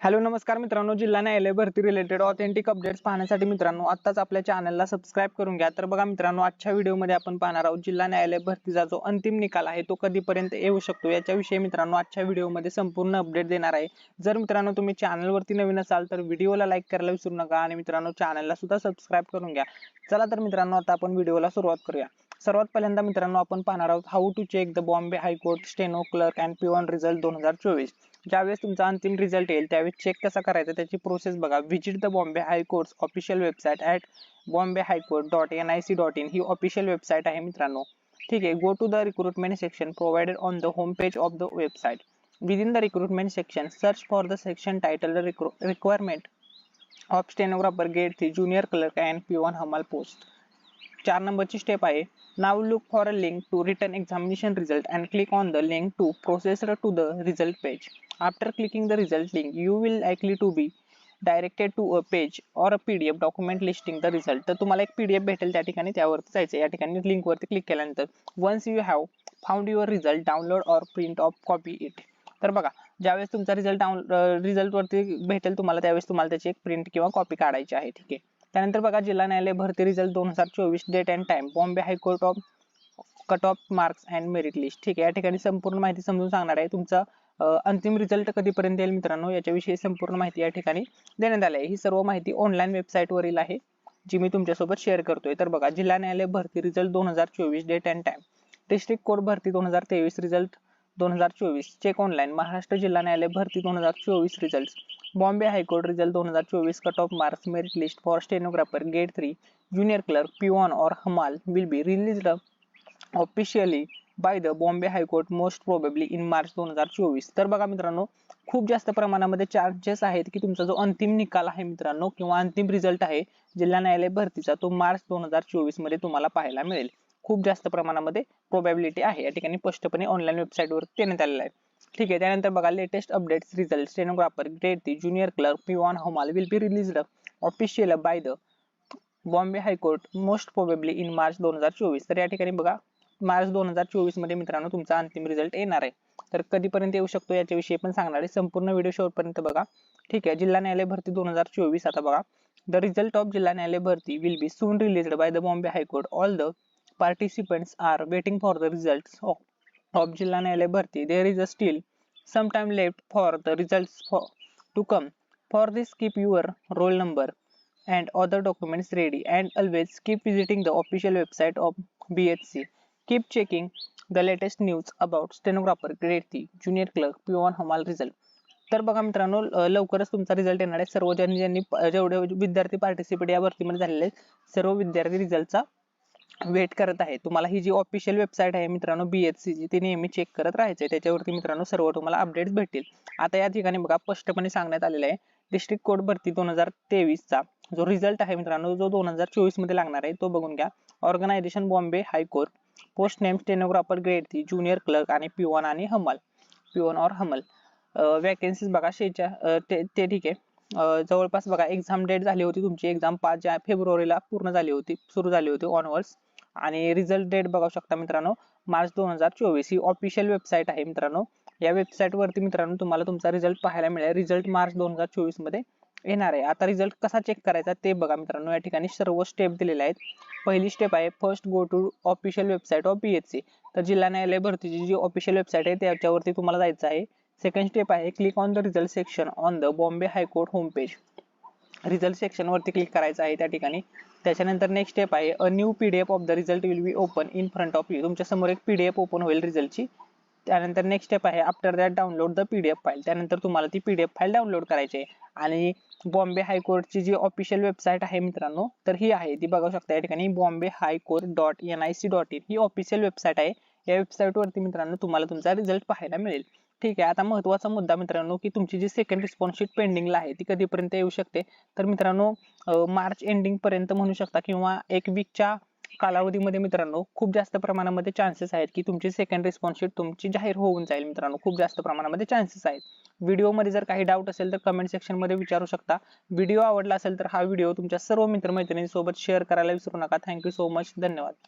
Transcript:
Hello नमस्कार मित्रांनो. जिल्हा न्यायालय भरती रिलेटेड ऑथेंटिक अपडेट्स पाहण्यासाठी मित्रांनो आत्ताच आपल्या चॅनलला सबस्क्राईब करून घ्या. तर बघा मित्रांनो आजच्या व्हिडिओमध्ये आपण पाहणार आहोत जिल्हा न्यायालय भरतीचा जो अंतिम निकाल आहे तो कधीपर्यंत येऊ शकतो? याच्याविषयी मित्रांनो आजच्या व्हिडिओमध्ये संपूर्ण अपडेट देणार आहे. जर मित्रांनो तुम्ही चॅनलवरती नवीन असाल तर व्हिडिओला लाईक करायला विसरू नका आणि मित्रांनो चॅनलला सुद्धा सबस्क्राईब करून घ्या. चला तर मित्रांनो आता आपण व्हिडिओला सुरुवात करूया. सर्वात पहिल्यांदा मित्रांनो आपण पाहणार आहोत how to check the Bombay high court steno clerk and peon result दोन हजार चोवीस. ज्यावेळेस तुमचा अंतिम रिझल्ट येईल त्यावेळेस चेक कसा करायचा त्याची प्रोसेस बघा. Visit the Bombay high court official website at Bombay high court dot N I C dot in he official website आहे मित्रांनो. ठीक आहे go to the recruitment section provided on the home page of the website within the recruitment section search for the section titled requirement of stenographer grade 3 junior clerk and p1 hamal post. चार नंबरची step आहे. Now look for a link to written examination result and click on the link to process to the result page after clicking the result link you will likely to be directed to a page or a PDF document listing the result तर तुम्हाला एक PDF भेटेल त्या ठिकाणी त्यावरती जायचं या ठिकाणी लिंकवरती क्लिक केल्यानंतर once you have found your result download or print of copy it तर बघा ज्यावेळेस तुमचा रिझल्ट डाऊन रिझल्टवरती भेटेल तुम्हाला त्यावेळेस तुम्हाला त्याची एक प्रिंट किंवा कॉपी काढायची आहे. ठीक आहे? त्यानंतर बघा जिल्हा न्यायालय भरती रिझल्ट दोन हजार चोवीस date and time Bombay high court of cut off marks and merit list ठीक आहे या ठिकाणी संपूर्ण माहिती समजून सांगणार आहे. तुमचा अंतिम रिझल्ट कधीपर्यंत येईल मित्रांनो? याच्याविषयी संपूर्ण माहिती या ठिकाणी देण्यात आली आहे. ही सर्व माहिती ऑनलाईन वेबसाईट वरील आहे जी मी तुमच्यासोबत शेअर करतोय. तर बघा जिल्हा न्यायालय भरती रिझल्ट दोन हजार चोवीस date and time district court भरती दोन हजार तेवीस रिझल्ट दोन हजार चोवीस चेक ऑनलाईन महाराष्ट्र जिल्हा न्यायालय भरती दोन हजार चोवीस रिझल्ट बॉम्बे हायकोर्ट रिझल्ट दोन हजार चोवीस cut off marks merit list for stenographer grade three junior clerk peon और हमाल will be release officially by the Bombay high court most probably in March दोन हजार चोवीस. तर बघा मित्रांनो खूप जास्त प्रमाणामध्ये चार्जेस आहेत की तुमचा जो अंतिम निकाल आहे मित्रांनो किंवा अंतिम रिझल्ट आहे जिल्हा न्यायालय भरतीचा तो मार्च दोन हजार चोवीसमध्ये तुम्हाला पाहायला मिळेल. खूप जास्त प्रमाणामध्ये प्रोबॅबिलिटी आहे. या ठिकाणी स्पष्टपणे ऑनलाईन वेबसाईटवर देण्यात आलेला आहे. ठीक आहे त्यानंतर बघा latest updates result stenographer grade ती ज्युनियर क्लर्क पी वन हमाल will be release official by the Bombay high court most probably in March दोन हजार चोवीस. तर या ठिकाणी बघा मार्च दोन हजार चोवीसमध्ये मित्रांनो तुमचा अंतिम रिझल्ट येणार आहे. तर कधीपर्यंत येऊ शकतो याच्याविषयी पण सांगणार आहे. संपूर्ण व्हिडिओ शेवटपर्यंत बघा. ठीक आहे जिल्हा न्यायालय भरती दोन हजार चोवीस आता बघा. द रिझल्ट ऑफ जिल्हा न्यायालय भरती will be soon released by the Bombay high court all the participants are waiting for the results of, of Jilla Nyalay Bharti. There is a still some time left for the results for, to come. For this, keep your roll number and other documents ready and always keep visiting the official website of BHC. Keep checking the latest news about stenographer, grade 3, junior clerk, P1 Hamal result. तर बघा मित्रांनो लवकरच तुमचा result येणार आहे सर्व ज्यांनी ज्यांनी जेवढे विद्यार्थी पार्टिसिपेट या भरतीमध्ये झालेले सर्व विद्यार्थी रिझल्टचा वेट करत आहे. तुम्हाला ही जी ऑफिशियल वेबसाईट आहे मित्रांनो बीएचसी ची ती नेहमी चेक करत राहायचे त्याच्यावरती मित्रांनो सर्व तुम्हाला अपडेट्स भेटतील. आता या ठिकाणी बघा स्पष्टपणे सांगण्यात आलेलं आहे डिस्ट्रिक्ट कोड भरती दोन हजार तेवीस चा जो रिझल्ट आहे मित्रांनो जो दोन हजार चोवीसमध्ये लागणार आहे तो बघून घ्या. Organisation Bombay high court post name stenographer grade three junior clerk आणि पिओन आणि हमल पिओन और हमल वॅकेन्सीज बघा शेच्या ते ठीक आहे. जवळपास बघा एक्झाम डेट झाली होती तुमची. एक्झाम पाच फेब्रुवारीला पूर्ण झाली होती सुरू झाली होती ऑनवर्ड्स आणि रिझल्ट डेट बघू शकता मित्रांनो मार्च दोन हजार चोवीस. ही ऑफिशियल वेबसाईट आहे मित्रांनो. या वेबसाईट वरती मित्रांनो तुम्हाला तुमचा रिझल्ट पाहायला मिळेल. रिझल्ट मार्च दोन हजार चोवीसमध्ये येणार आहे. आता रिझल्ट कसा चेक करायचा ते बघा मित्रांनो. या ठिकाणी सर्व स्टेप दिलेले आहेत. पहिली स्टेप आहे first go to official website of PHC तर जिल्हा न्यायालय भरतीची जी ऑफिशियल वेबसाईट आहे त्याच्यावरती तुम्हाला जायचं आहे. सेकंड स्टेप आहे click on the result section on the Bombay high court home page result section वरती क्लिक करायचं आहे त्या ठिकाणी. त्याच्यानंतर नेक्स्ट स्टेप आहे a new PDF of the result will be open in front of you तुमच्यासमोर एक पीडीएफ ओपन होईल रिझल्टची त्यानंतर नेक्स्ट स्टेप आहे after that download the PDF file त्यानंतर तुम्हाला ती पीडीएफ फाईल डाउनलोड करायची आहे. आणि बॉम्बे हायकोर्टची जी ऑफिशियल वेबसाईट आहे मित्रांनो तर ही आहे. ती बघू शकता या ठिकाणी Bombay high court dot N I C dot in he official website आहे. या वेबसाईट वरती मित्रांनो तुम्हाला तुमचा रिझल्ट पाहायला मिळेल. ठीक आहे. आता महत्त्वाचा मुद्दा मित्रांनो की तुमची जी सेकंड रिस्पॉन्स शीट पेंडिंगला आहे ती कधीपर्यंत येऊ शकते? तर मित्रांनो मार्च एंडिंग पर्यंत म्हणू शकता किंवा एक वीकच्या कालावधीमध्ये मित्रांनो खूप जास्त प्रमाणामध्ये चान्सेस आहेत की तुमची सेकंड रिस्पॉन्स शीट तुमची जाहीर होऊन जाईल मित्रांनो. खूप जास्त प्रमाणामध्ये चान्सेस आहेत. व्हिडिओमध्ये जर काही डाऊट असेल तर कमेंट सेक्शनमध्ये विचारू शकता. व्हिडिओ आवडला असेल तर हा व्हिडिओ तुमच्या सर्व मित्रमैत्रिणींसोबत शेअर करायला विसरू नका. थँक्यू सो मच धन्यवाद.